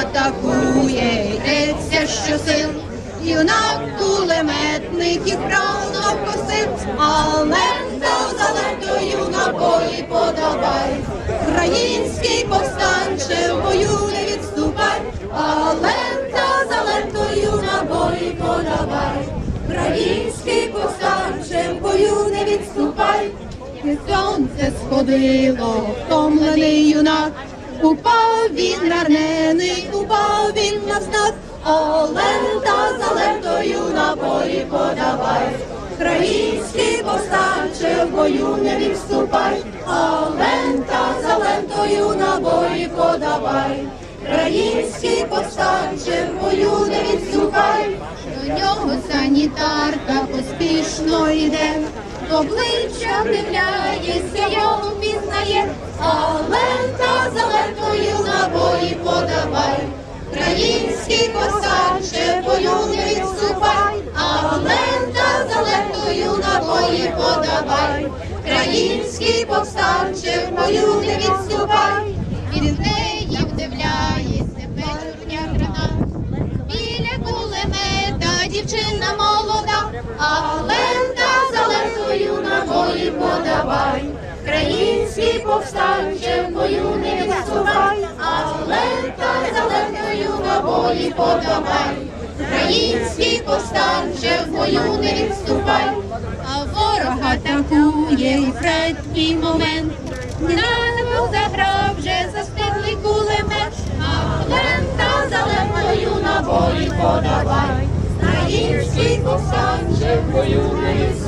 атакує, йдеться щосил. Юнак кулеметник і правно косив, а лента за лентою набої подавай. Український повстанче в бою не відступай, а лента за лентою набої подавай. Український повстанче в бою не відступай. Сонце сходило, втомлений юнак, упав він ранений, упав він на знак, О, лента за лентою набої подавай. Український повстанче в бою не відступай, а лента за лентою набої подавай. Український повстанче в бою не відступай. До нього санітарка поспішно йде, обличчя дивляється, його пізнає, Український повстанче в бою не відступай, а лента за лентою набої подавай. Український повстанче в бою не відступай. Від неї вдивляється вечірня грана. Біля кулемета дівчина молода, а лента за лентою набої подавай. Український повстанче бою набої подавай. Український повстанче в бою не відступай, а ворог атакує і в третій момент. Небо заграв вже застиглий кулемет, а лента за лентою набої подавай. Український повстанче в бою не відступай,